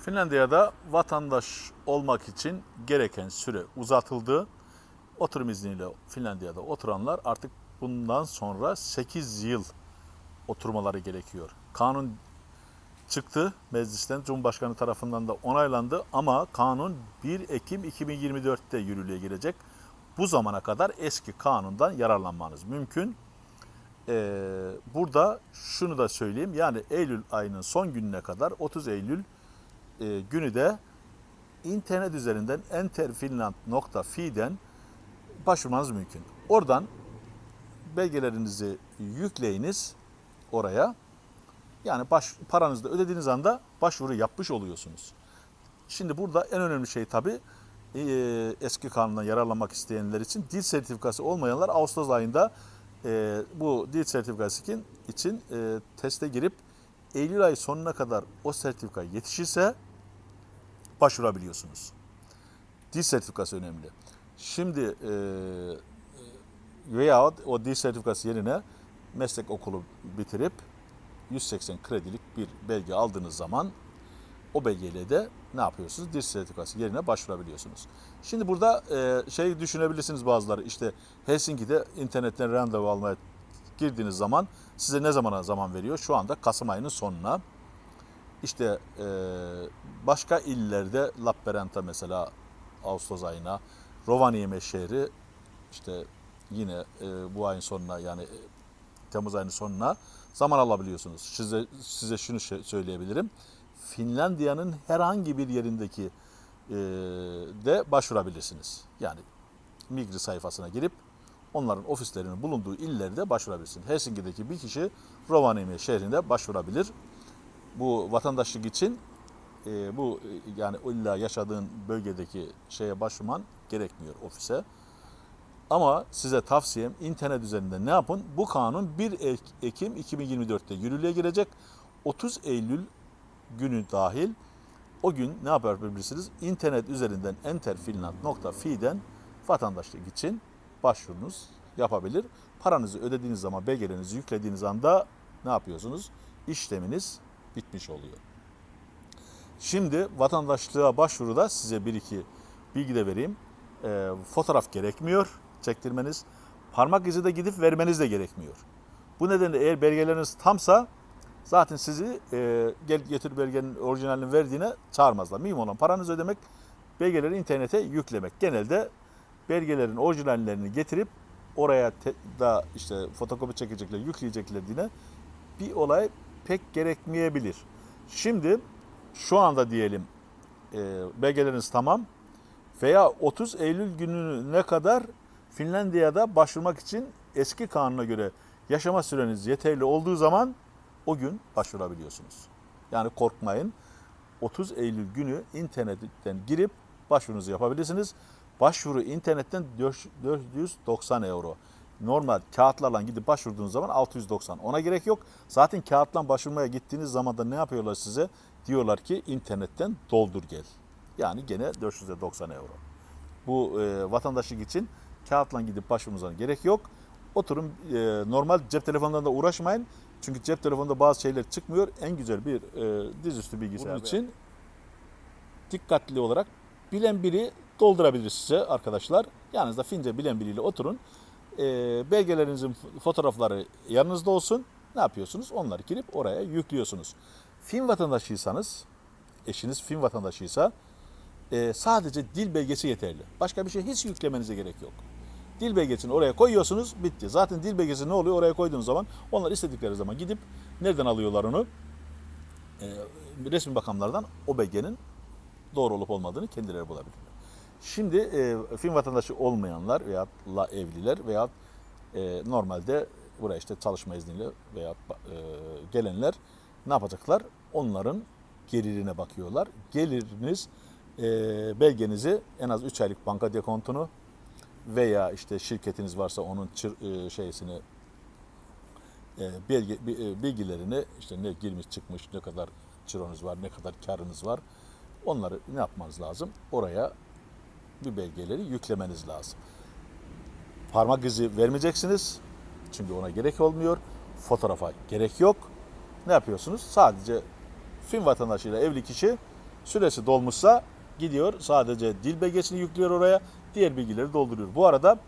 Finlandiya'da vatandaş olmak için gereken süre uzatıldı. Oturum izniyle Finlandiya'da oturanlar artık bundan sonra 8 yıl oturmaları gerekiyor. Kanun çıktı meclisten Cumhurbaşkanı tarafından da onaylandı ama kanun 1 Ekim 2024'te yürürlüğe girecek. Bu zamana kadar eski kanundan yararlanmanız mümkün. Ee, burada şunu da söyleyeyim yani Eylül ayının son gününe kadar 30 Eylül e, günü de internet üzerinden enterfinland.fi'den başvurmanız mümkün. Oradan belgelerinizi yükleyiniz oraya. Yani baş, paranızı da ödediğiniz anda başvuru yapmış oluyorsunuz. Şimdi burada en önemli şey tabii e, eski kanundan yararlanmak isteyenler için dil sertifikası olmayanlar Ağustos ayında e, bu dil sertifikası için, için e, teste girip Eylül ayı sonuna kadar o sertifika yetişirse başvurabiliyorsunuz. Dil sertifikası önemli. Şimdi e, veya o dil sertifikası yerine meslek okulu bitirip 180 kredilik bir belge aldığınız zaman o belgeyle de ne yapıyorsunuz? Dil sertifikası yerine başvurabiliyorsunuz. Şimdi burada e, şey düşünebilirsiniz bazıları işte Helsinki'de internetten randevu almaya girdiğiniz zaman size ne zamana zaman veriyor? Şu anda Kasım ayının sonuna. İşte e, başka illerde Lappeenranta mesela Ağustos ayına, Rovaniemi şehri işte yine e, bu ayın sonuna yani e, Temmuz ayının sonuna zaman alabiliyorsunuz. Size size şunu söyleyebilirim. Finlandiya'nın herhangi bir yerindeki e, de başvurabilirsiniz. Yani Migri sayfasına girip onların ofislerinin bulunduğu illerde başvurabilirsiniz. Helsinki'deki bir kişi Rovaniemi şehrinde başvurabilir. Bu vatandaşlık için e, bu e, yani illa yaşadığın bölgedeki şeye başvurman gerekmiyor ofise. Ama size tavsiyem internet üzerinde ne yapın? Bu kanun 1 Ek- Ekim 2024'te yürürlüğe girecek. 30 Eylül günü dahil o gün ne yapabilirsiniz? İnternet üzerinden enterfinland.fi'den vatandaşlık için başvurunuz yapabilir. Paranızı ödediğiniz zaman belgelerinizi yüklediğiniz anda ne yapıyorsunuz? İşleminiz bitmiş oluyor. Şimdi vatandaşlığa başvuruda size bir iki bilgi de vereyim. Ee, fotoğraf gerekmiyor çektirmeniz. Parmak izi de gidip vermeniz de gerekmiyor. Bu nedenle eğer belgeleriniz tamsa zaten sizi e, gel getir belgenin orijinalini verdiğine çağırmazlar. Mühim olan paranızı ödemek, belgeleri internete yüklemek. Genelde belgelerin orijinallerini getirip oraya da işte fotokopi çekecekler, yükleyecekler diye bir olay pek gerekmeyebilir. Şimdi şu anda diyelim e, belgeleriniz tamam veya 30 Eylül gününe kadar Finlandiya'da başvurmak için eski kanuna göre yaşama süreniz yeterli olduğu zaman o gün başvurabiliyorsunuz. Yani korkmayın. 30 Eylül günü internetten girip başvurunuzu yapabilirsiniz. Başvuru internetten 490 euro. Normal kağıtlarla gidip başvurduğunuz zaman 690. Ona gerek yok. Zaten kağıtla başvurmaya gittiğiniz zaman da ne yapıyorlar size? Diyorlar ki internetten doldur gel. Yani gene 490 euro. Bu e, vatandaşlık için kağıtla gidip başvurmanıza gerek yok. Oturun e, normal cep telefonlarında uğraşmayın. Çünkü cep telefonunda bazı şeyler çıkmıyor. En güzel bir e, dizüstü bilgisayar. Bunun için dikkatli olarak bilen biri doldurabilir size arkadaşlar. Yanınızda Fince bilen biriyle oturun. E, belgelerinizin fotoğrafları yanınızda olsun. Ne yapıyorsunuz? Onları girip oraya yüklüyorsunuz. Fin vatandaşıysanız, eşiniz Fin vatandaşıysa e, sadece dil belgesi yeterli. Başka bir şey hiç yüklemenize gerek yok. Dil belgesini oraya koyuyorsunuz, bitti. Zaten dil belgesi ne oluyor? Oraya koyduğunuz zaman onlar istedikleri zaman gidip nereden alıyorlar onu? E, resmi bakanlardan o belgenin doğru olup olmadığını kendileri bulabilirler. Şimdi e, film vatandaşı olmayanlar veya la evliler veya e, normalde buraya işte çalışma izniyle veya e, gelenler ne yapacaklar? Onların gelirine bakıyorlar. Geliriniz e, belgenizi en az 3 aylık banka dekontunu veya işte şirketiniz varsa onun çır, e, şeysini e, belge, bi- e, bilgilerini işte ne girmiş çıkmış ne kadar cironuz var ne kadar karınız var onları ne yapmanız lazım oraya bir belgeleri yüklemeniz lazım. Parmak izi vermeyeceksiniz çünkü ona gerek olmuyor. Fotoğrafa gerek yok. Ne yapıyorsunuz? Sadece film vatandaşıyla evli kişi Süresi dolmuşsa gidiyor sadece dil belgesini yüklüyor oraya. Diğer bilgileri dolduruyor. Bu arada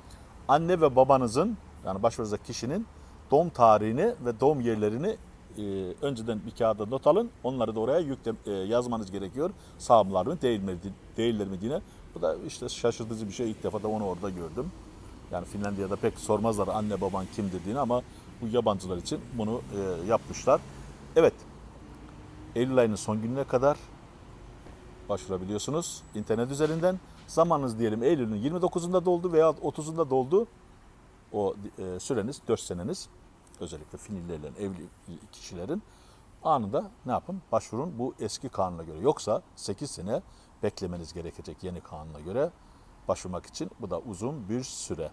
anne ve babanızın yani başvuruzdaki kişinin doğum tarihini ve doğum yerlerini e, önceden bir kağıda not alın. Onları da oraya yükle, e, yazmanız gerekiyor. Sağımlar mı değil mi, değiller mi diye. Bu da işte şaşırtıcı bir şey. İlk defa da onu orada gördüm. Yani Finlandiya'da pek sormazlar anne baban kim dediğini ama bu yabancılar için bunu e, yapmışlar. Evet. Eylül ayının son gününe kadar başvurabiliyorsunuz internet üzerinden. Zamanınız diyelim Eylül'ün 29'unda doldu veya 30'unda doldu. O e, süreniz 4 seneniz özellikle Finlilerle evli kişilerin anında ne yapın? Başvurun bu eski kanuna göre. Yoksa 8 sene beklemeniz gerekecek yeni kanuna göre başvurmak için. Bu da uzun bir süre.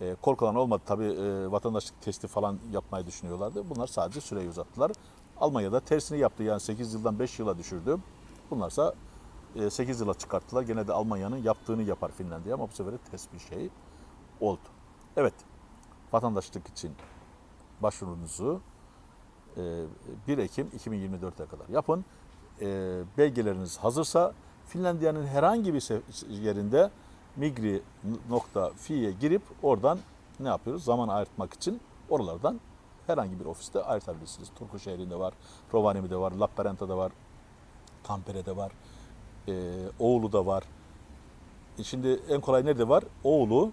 E, korkulan olmadı tabii e, vatandaşlık testi falan yapmayı düşünüyorlardı. Bunlar sadece süreyi uzattılar. Almanya'da tersini yaptı yani 8 yıldan 5 yıla düşürdü. Bunlarsa 8 yıla çıkarttılar. Gene de Almanya'nın yaptığını yapar Finlandiya ama bu sefer ters bir şey oldu. Evet, vatandaşlık için başvurunuzu e, 1 Ekim 2024'e kadar yapın. E, Belgeleriniz hazırsa Finlandiya'nın herhangi bir yerinde migri.fi'ye girip oradan ne yapıyoruz? Zaman ayırtmak için oralardan herhangi bir ofiste ayırtabilirsiniz. Turku şehrinde var, Rovaniemi'de var, Lappeenranta'da var, Tampere'de var, e, Oğlu'da var. E Şimdi en kolay nerede var? Oğlu,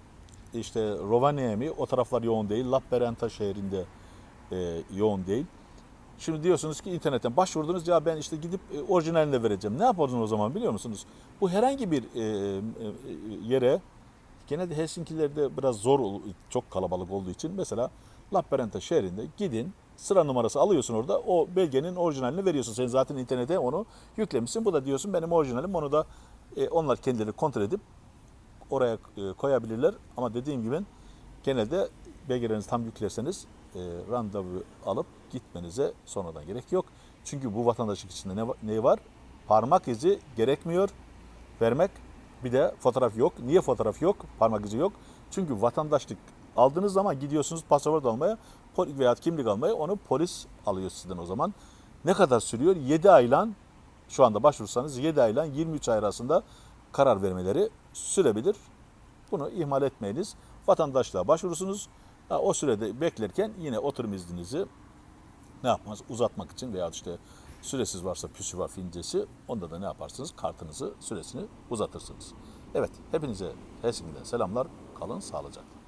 işte Rovaniemi o taraflar yoğun değil. Lappeenranta şehrinde e, yoğun değil. Şimdi diyorsunuz ki internetten başvurdunuz ya ben işte gidip e, orijinalini de vereceğim. Ne yaparsınız o zaman biliyor musunuz? Bu herhangi bir e, e, yere gene de Helsinki'lerde biraz zor çok kalabalık olduğu için mesela Lappeenranta şehrinde gidin sıra numarası alıyorsun orada o belgenin orijinalini veriyorsun. Sen zaten internete onu yüklemişsin. Bu da diyorsun benim orijinalim onu da e, onlar kendileri kontrol edip oraya e, koyabilirler. Ama dediğim gibi genelde belgelerinizi tam yüklerseniz e, randevu alıp gitmenize sonradan gerek yok. Çünkü bu vatandaşlık içinde ne, ne var? Parmak izi gerekmiyor vermek. Bir de fotoğraf yok. Niye fotoğraf yok? Parmak izi yok. Çünkü vatandaşlık aldığınız zaman gidiyorsunuz pasaport almaya veya kimlik almaya onu polis alıyor sizden o zaman. Ne kadar sürüyor? 7 ayla şu anda başvursanız 7 ayla 23 ay arasında karar vermeleri sürebilir. Bunu ihmal etmeyiniz. Vatandaşlığa başvurursunuz. O sürede beklerken yine oturum izninizi ne yapmaz? Uzatmak için veya işte süresiz varsa püsü var fincesi onda da ne yaparsınız? Kartınızı süresini uzatırsınız. Evet hepinize Helsinki'den selamlar. Kalın sağlıcakla.